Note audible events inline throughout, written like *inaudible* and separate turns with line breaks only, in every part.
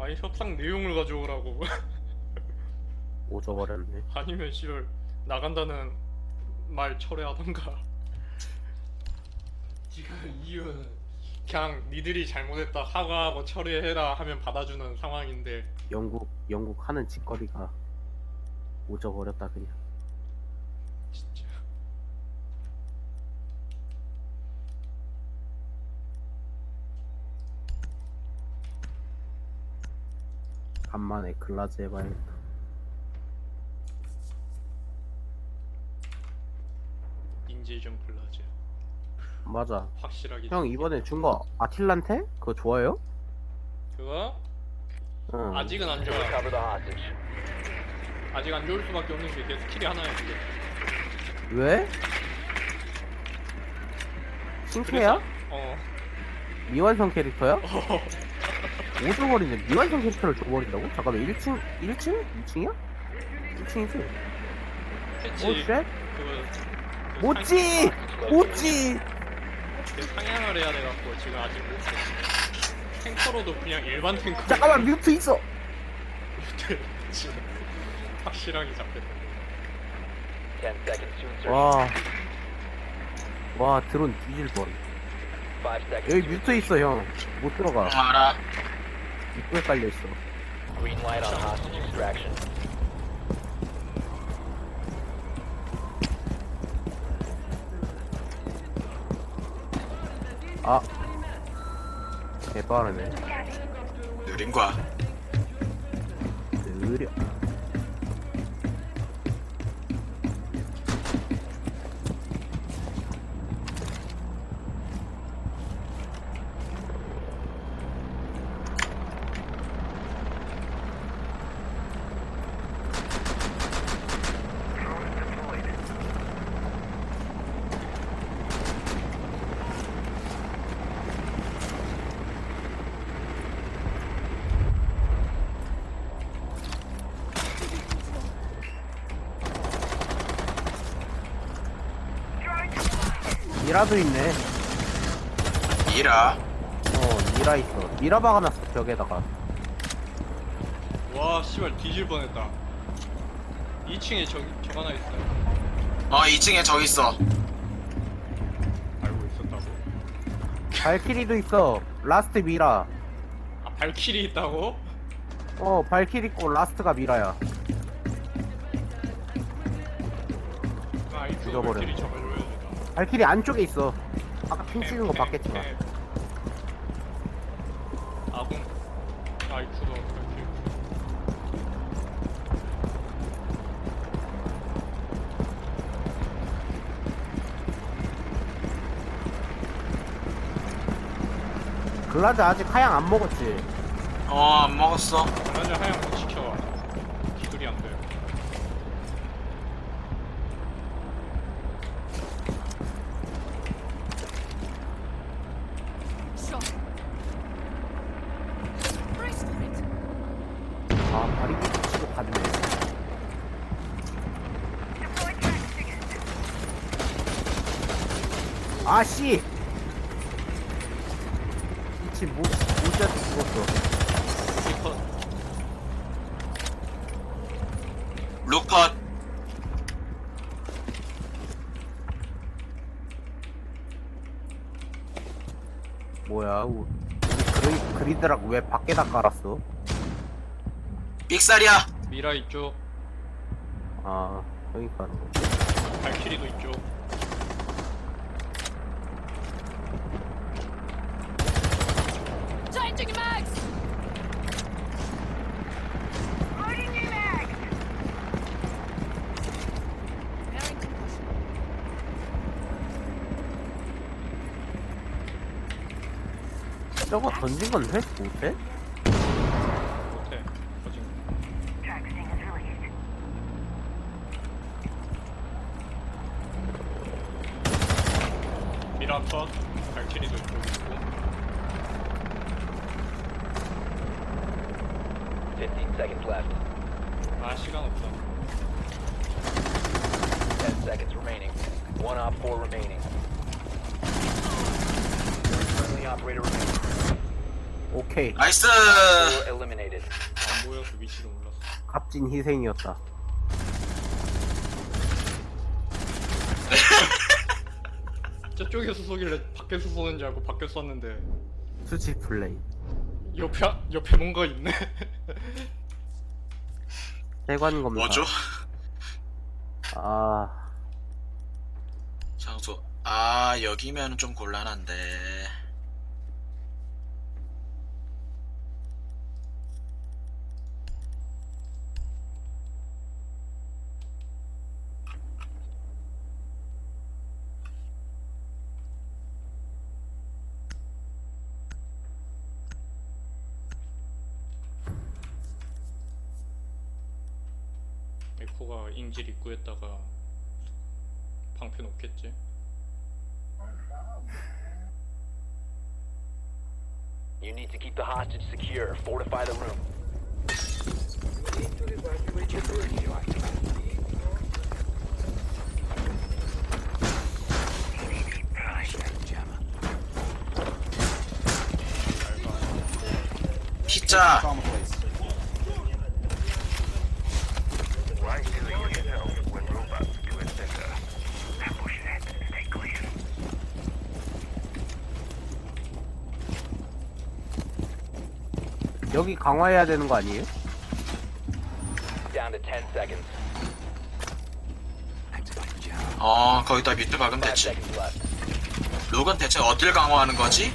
아니 협상 내용을 가져오라고 *laughs*
오져버렸네.
아니면 씨발 나간다는 말 철회하던가 지금 이유는 그냥 니들이 잘못했다 사과하고 처리해라 하면 받아주는 상황인데
영국 영국 하는 짓거리가 오져버렸다 그냥.
진짜
간만에 글라즈 해봐야겠다.
인지좀 플라즈
맞아.
확실하게
형 이번에 준 거 아틀란테? 그거 좋아요?
그거
응.
아직은 안 좋아
Recover the hostage.
아직 안 좋을 수밖에 없는 게걔 스킬이 하나야 그게
왜? 신캐야?
어
미완성 캐릭터야? *laughs*
어.
오져버리네. 미완성 캐릭터를 줘버린다고? 잠깐만 1층? 1층? 2층이야? 1층이지?
패치
오 쉣?
그거 그! 상-
모찌!
그 상향을 해야 돼갖고 지금 아직 못해 탱커로도 그냥 일반 탱커
잠깐만 뮤트 있어!
지금 확실하게 잡혔다
10 seconds to insertion.
와. 와 드론 뒤질 뻔.
5 seconds.
여기
to
뮤트 있어 형. 못 들어가.
알아.
입구에 깔려 있어.
Green light on hostage extraction.
아. 개빠르네.
느린 거야.
느려. 미라도 있네.
이라.
어, 미라 있어. 미라 박아놨어, 벽에다가.
와 씨발 뒤질 뻔했다 2층에 저기 저 하나 있어요
어 2층에 저기 있어.
알고 있었다고
발키리도 있어. 라스트 미라.
아 발키리 있다고?
어, 발키리 있고 라스트가 미라야.
아 이거
죽여버려.
발키리
발키리 안쪽에 있어. 아까 핑 찍은 거 봤겠지만.
아군 아이쿠도 발키리
글라즈 아직 하향 안 먹었지.
어 안 먹었어.
전화제 못 시켜 기술이 안돼
Shot. Brace for it.
아, 발이 치고 갔네. 아, 씨! 미친, 모, 모지한테 죽었어.
루컷.
뭐야, 우- 우리 그리, 그리드락 왜 밖에다 깔았어?
삑살이야.
미라 있죠
아, 여기 까는 거.
발키리도 있죠
저거 던진 건 해? 못해?
못해 거짓 미라 컷 발키리도 있고 있고
15 seconds left.
아 시간 없다
10 seconds remaining. One op 4 remaining. Friendly operator remaining.
오케이.
나이스!
Four eliminated.
안 보여서 위치도 몰랐어.
값진 희생이었다. *laughs*
저쪽에서 쏘길래 밖에서 쏘는 줄 알고 밖에 쐈는데.
수치 플레이.
옆에 옆에 뭔가 있네. *laughs*
세관 검사.
뭐죠?
아.
장소. 아 여기면 좀 곤란한데
에코가 인질 입구에다가 방패 놓겠지.
You need to keep the hostage secure. Fortify the room.
피자
여기 강화해야 되는 거 아니에요?
Down to 10 seconds.
어 거기다 뮤트 박으면
5
됐지
seconds left.
룩은 대체 어딜 강화하는 거지?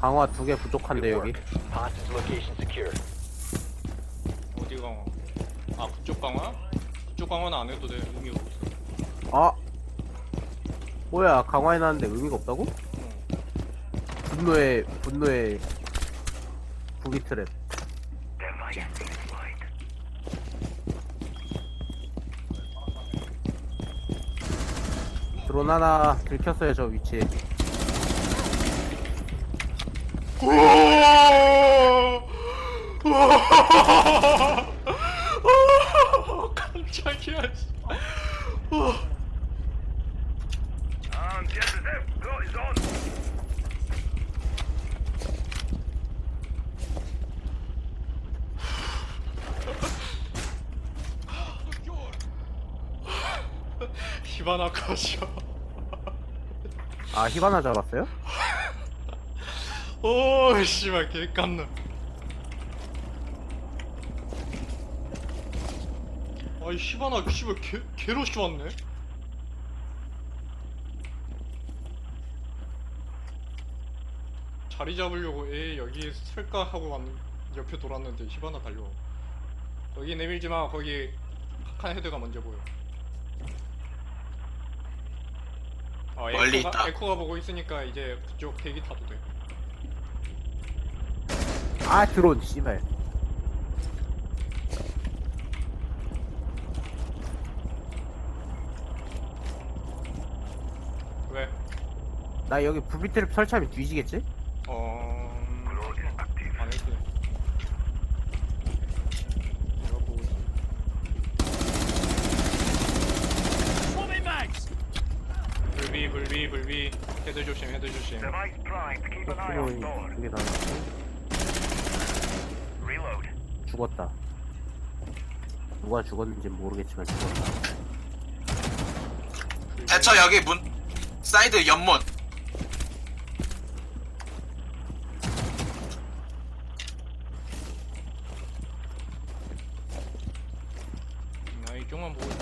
강화 두 개 부족한데 여기
Hostage location secure.
어디 강화? 아 그쪽 강화? 그쪽 강화는 안 해도 돼. 의미가 없어.
아 뭐야 강화해놨는데 의미가 없다고?
응.
분노의 분노의 부기 트랩 드론 하나 들켰어요 저 위치에
깜짝이야. 씨. 히바나 컷이야.
아 히바나 잡았어요? *laughs*
오 씨발 개 깜놀. 아이 히바나 씨발 개 개로 쏘았네. 자리 잡으려고 애 여기 설까 하고 왔, 옆에 돌았는데 히바나 달려. 여기 내밀지 마. 거기 한 헤드가 먼저 보여. 아,
멀리
에코가,
있다.
에코가 보고 있으니까 이제 그쪽 대기 타도 돼.
아 드론 씨발
왜?
나 여기 부비 트랩 설치하면 뒤지겠지?
어... 안 해도 돼. 내가 보고 있어. 불비 불비 불비 헤드 조심 헤드 조심
드론이 두개 다 죽었다 누가 죽었는지 모르겠지만 죽었다.
대처 여기 문 사이드 연문
나 이쪽만 보고 있어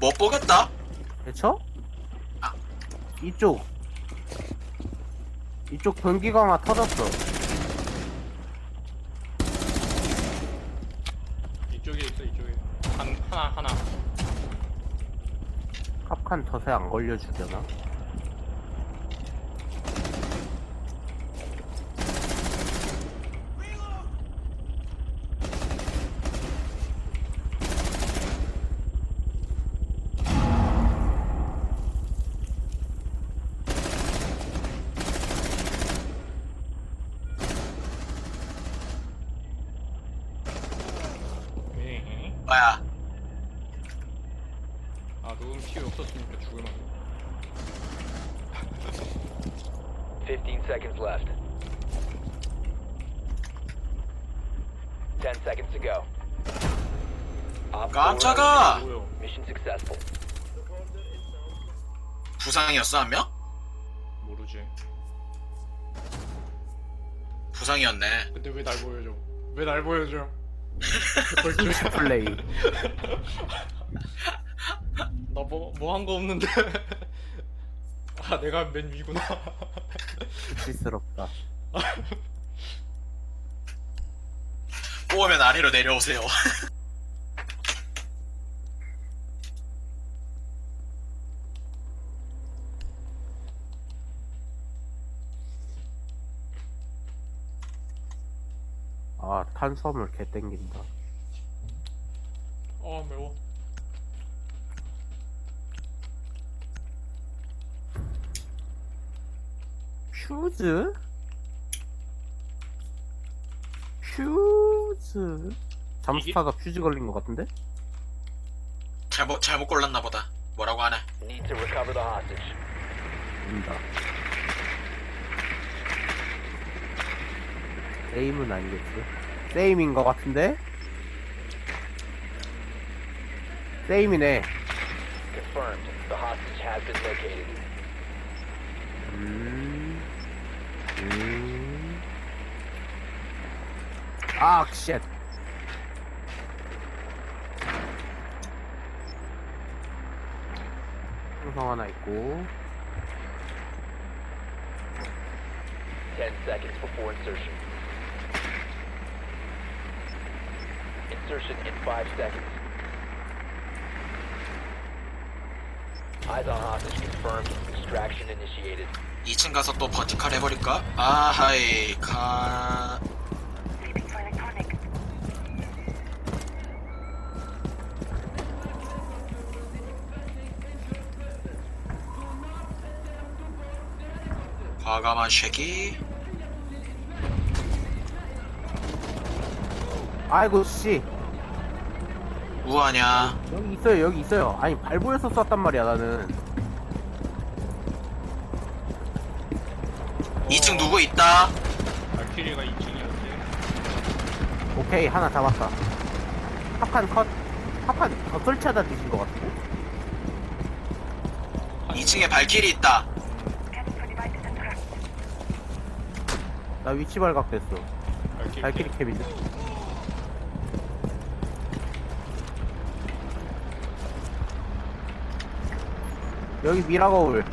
못 보겠다
대처?
아.
이쪽 이쪽 변기 강화 터졌어
이쪽에 있어 이쪽에 한, 하나 하나
kap칸 덫에 안 걸려주려나?
에헤.
뭐야
아 녹음 키 없었으니까 죽을 만
15 seconds left. 10 seconds to go. Op four
깜짝아!
뭐요?
Mission successful.
부상이었어 한 명?
모르지.
부상이었네.
근데 왜 날 보여줘? 왜 날 보여줘? *laughs* 벌써
플레이. *laughs*
나 뭐 뭐 한 거 없는데. *laughs* 아 내가 맨 위구나.
수치스럽다.
꼬우면 아래로 내려오세요. *laughs*
아 탄수화물 개 땡긴다.
아 매워.
슈즈? 슈즈? 잠수타가 퓨즈 걸린 것 같은데?
잘못 잘못 골랐나 보다. 뭐라고 하네.
Need to recover the hostage.
입니다. 세임은 아니겠지? 세임인 것 같은데? 세임이네.
Confirmed. The hostage has been located.
음. 음. 아, 쉣. 항성 하나 있고.
10 seconds before insertion. Insertion in 5 seconds. Eyes on hostage confirmed. Extraction initiated.
2층 가서 또 버티컬 해버릴까? 아하이 카. 과감한 쉐기.
아이고, 씨.
우하냐?
여기 있어요, 여기 있어요. 아니, 발보에서 쐈단 말이야, 나는.
2층 누구 있다?
알키리가 2층이었지.
오케이, 하나 잡았다. 합판 컷. 합판 더 설치하다 드신 것 같은데?
2층에 발길이 있다.
나 위치 발각됐어.
알키리.
발키리 캡인데. 여기 미라 거울.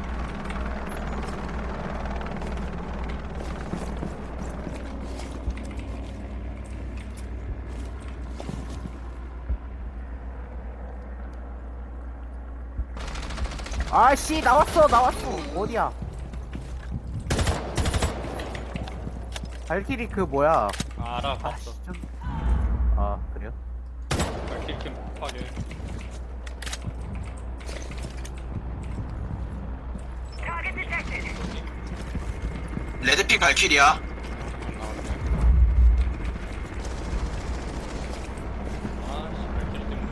아씨 나왔어 나왔어 어디야 발키리 그 뭐야
아, 알아
아,
봤어.
씨, 좀... 아 그래요?
알키리 캠 파괴.
레드픽 발길이야.
안 나왔네. 아, 씨, 알키리 때문에.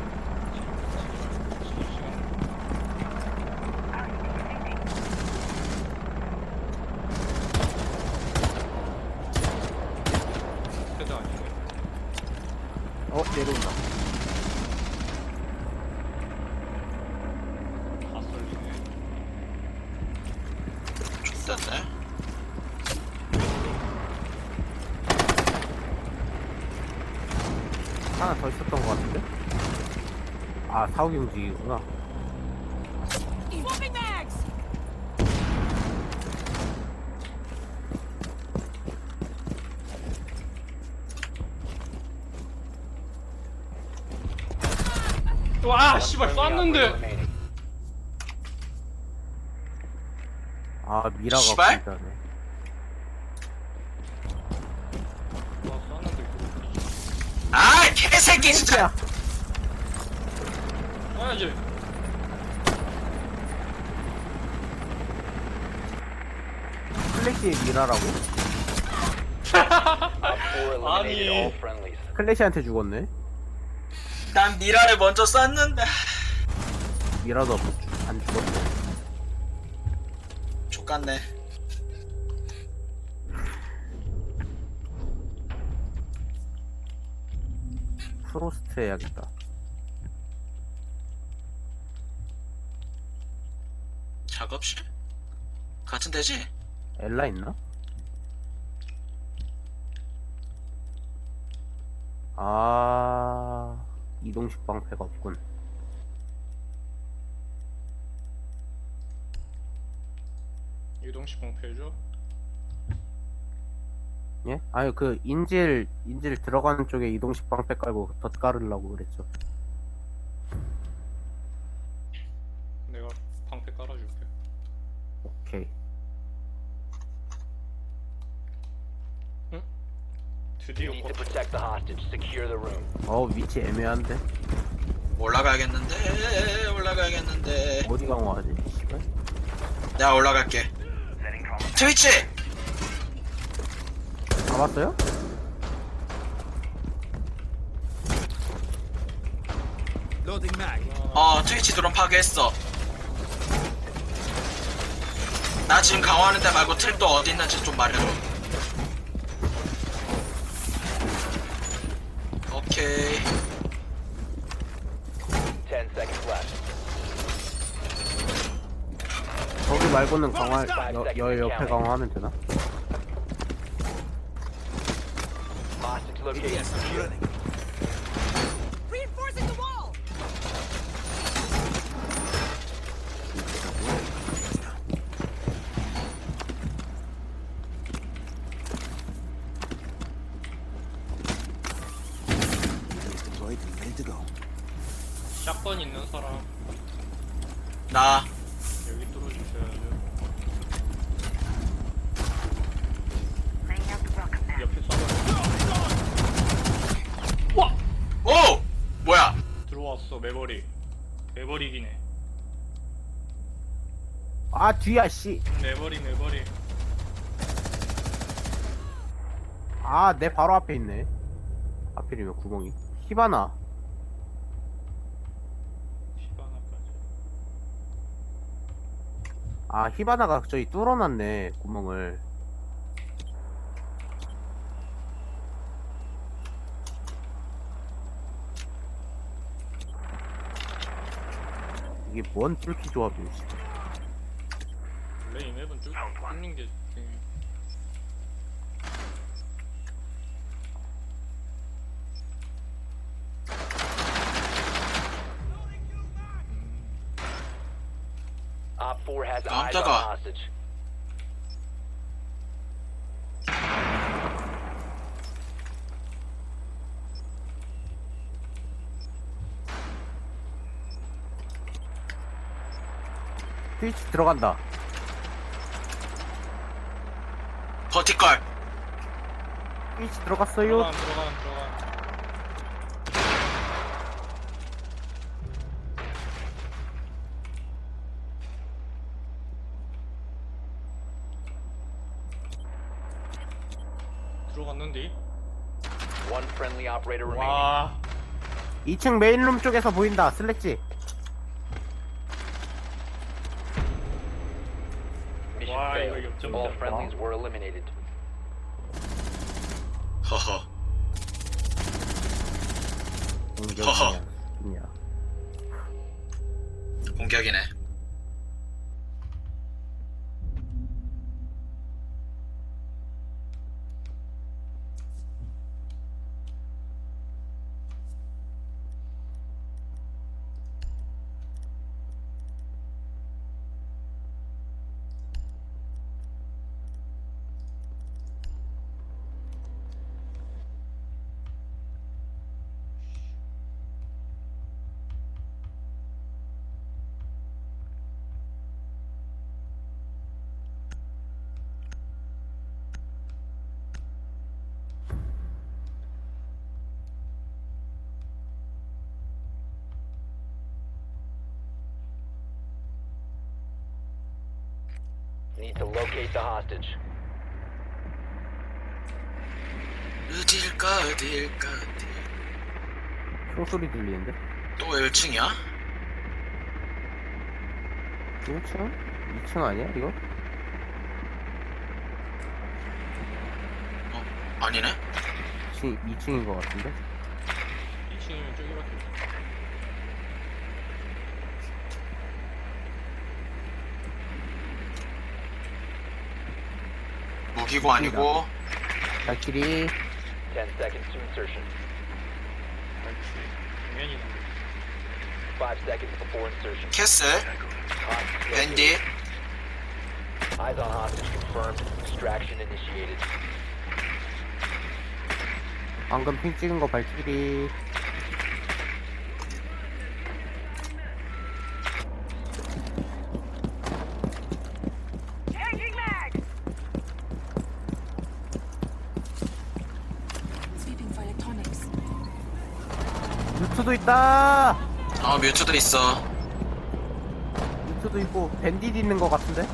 시간, 시간. 패드 아니네.
어 내려온다
다 썰리네.
좋겠네.
하나 더 있었던 것 같은데? 아 사후기 움직이구나
Remaining.
아 미라가
씨발?
진짜네.
아 개새끼 진짜.
야
쏴야지.
클래시의 미라라고? *laughs*
Op 4 eliminated
아니.
클래시한테 죽었네
난 미라를 먼저 쐈는데.
이라도 안 죽었어.
족같네
프로스트 해야겠다.
작업실? 같은 데지?
엘라 있나? 아 이동식 방패가 없군.
이동식 방패죠?
예? 아니 그 인질 인질 들어가는 쪽에 이동식 방패 깔고 덧 깔으려고 그랬죠.
내가 방패 깔아줄게.
오케이.
You
드디어
need
꽂-
to protect the hostage. Secure the room.
어 위치 애매한데
올라가야겠는데 올라가야겠는데
어디 강화하지? 씨발.
내가 올라갈게 트위치!
잡았어요?
어 트위치 드론 파괴했어 나 지금 강화하는 데 말고 틀도 어디 있는지 좀 말해줘 오케이
10 seconds left.
거기 말고는 강화 여, 여 옆에 강화하면 되나?
Hostage location. secure.
Reinforcing the wall.
샷건 있는 사람
나
여기 뚫어주셔야죠. 옆에 쏴봐. 와!
오! 뭐야
들어왔어 매버릭. 매버릭이네.
아 뒤야 씨.
매버릭 매버릭.
아내 바로 앞에 있네. 하필이면 구멍이. 히바나.
시바나까지.
아 히바나가 저기 뚫어놨네 구멍을. 이게 뭔 뚫기 조합이야 씨.
원래 이 맵은 쭉 뚫는 게 되게
Op 4 has eyes on
깜짝아.
hostage.
트위치 들어간다.
버티컬
트위치 들어갔어요.
들어간 들어간 들어간. 들어갔는데?
One friendly operator remaining.
와
2층 메인룸 쪽에서 보인다. 슬래지.
Friendlies were eliminated. Need to locate the hostage.
어딜까 어딜까 어딜
총소리 들리는데?
또 1층이야?
1층? 2층 아니야 이거?
아니네
2층, 2층인 것 같은데?
2층 2층이면 저기밖에 없어.
무기고 아니고
발길이
10 seconds to insertion.
당연히 나.
5 seconds before insertion.
캐슬
Hostage
밴디
located. Eyes on hostage confirmed. Extraction initiated.
방금 핑 찍은 거 발길이 유튜도 있다.
어 뮤트도 있어.
유튜도 있고 밴딧 있는 거 같은데?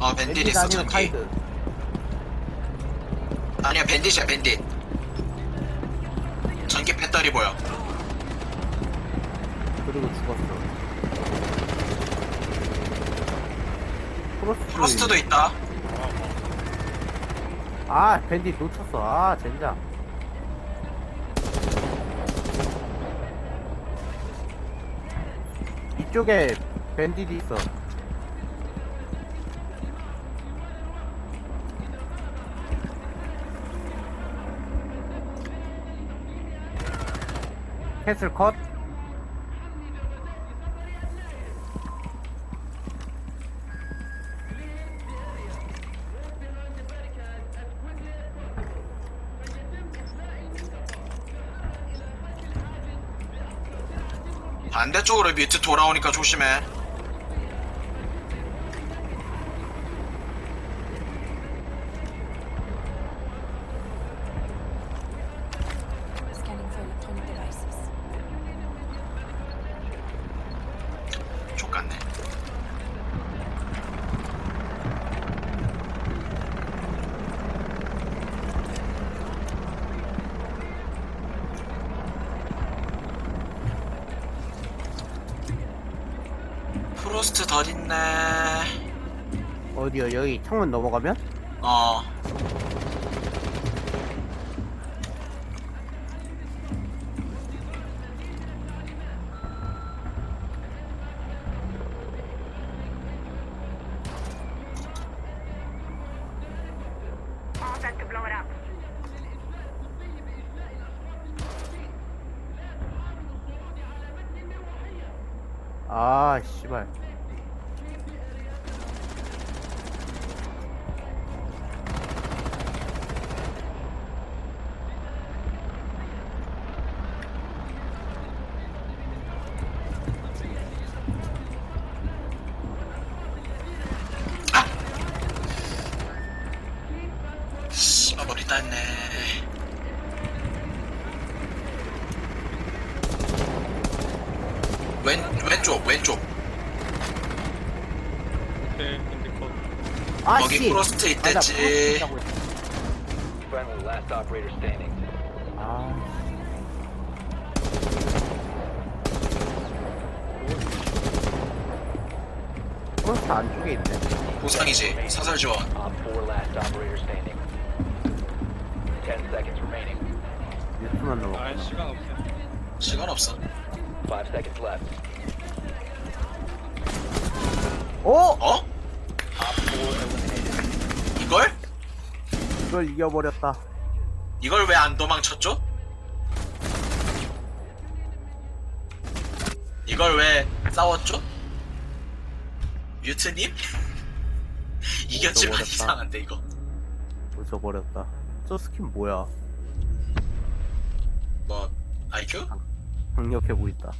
어 밴딧 있어
아니면 카이드.
아니야 밴딧이야 밴딧. 전기 배터리 보여.
그리고 죽었어. 프로스트
프로스트도 있다.
아 밴딧 놓쳤어. 아 젠장 이쪽에 밴딧이 있어. 캐슬 컷
쪽으로 뮤트 돌아오니까 조심해 프로스트 덜 있네.
어디요? 여기 창문 넘어가면?
어.
아 씨발
머리 땄네 왼 왼쪽 왼쪽
오케이 근데 거
아
거기
씨! 아, 나
있댔지.
프로스트 있다고 했어.
Friendly last operator standing.
아 프로스트 안쪽에 있네
보상이지 사설 지원
Op 4 last operator standing. 10 seconds remaining.
유튜만 넘어
아 시간 없어.
시간 없어
5 seconds left.
오!
어?
Op 4 eliminated.
이걸?
이걸 이겨버렸다
이걸 왜 안 도망쳤죠? 이걸 왜 싸웠죠? 뮤트님? *laughs* 이겼지만
어렵다.
이상한데 이거
웃어버렸다 저 스킨 뭐야
뭐 IQ?
강력해 보인다